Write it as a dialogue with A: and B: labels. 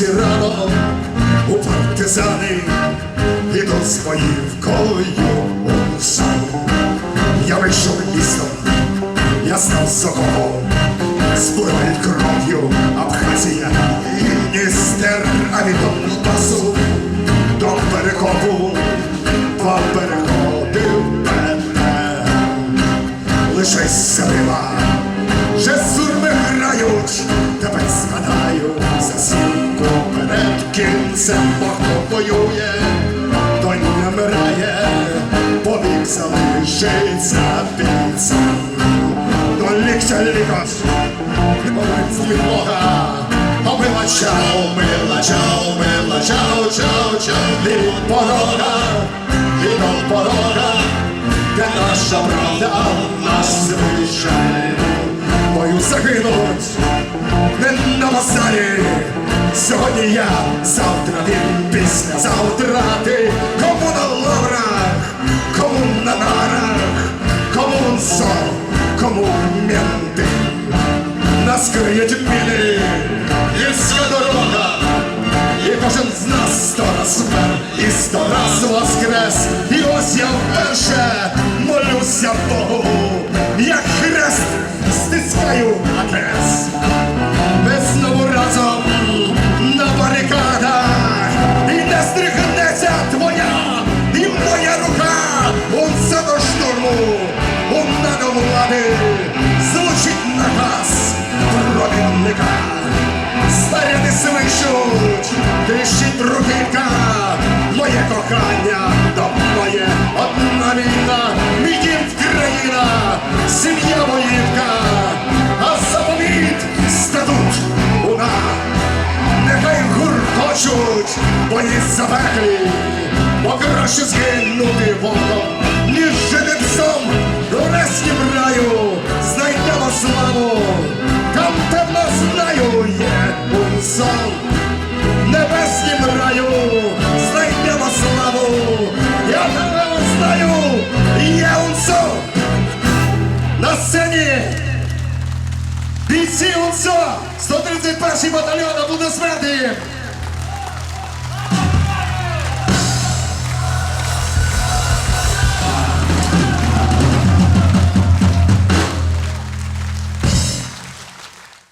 A: вранці рано у партизани іду з боївкою у сан. Я вийшов лісом, я став соколом, спливає кров'ю Абхазія і Дністер, а від Донбасу до перекопу Петер. Лише сила, вже кінцем, хто воює, той не вмирає, повік залишиться бійцем. До лікоть, молиться від Бога, а мила чао, мила чао, мила чао, чао, чао, від порога, від порога, де наша правда нас звичай. Бою загинуть не на базарі. Сьогодні я, завтра він, після завтра ти. Кому на лаврах, кому на нарах, кому сон, кому менти. Нас криють міни, гірська дорога, і кожен з нас сто раз вмер, і сто раз воскрес. І ось я вперше молюся Богу, як хрест стискаю адрес. Кохання, моє одна війна, мій дім країна, сім'я воїнка, а заповіт статут уна. Нехай гуркочуть бої запеклі, бо краще згинути волком, ніж жити псом у ресні раю, знайдемо славу, там певно знаю є унсон. Знаю є Унцо. На сцені бійці Унцо, 131 батальйон аплодисменти!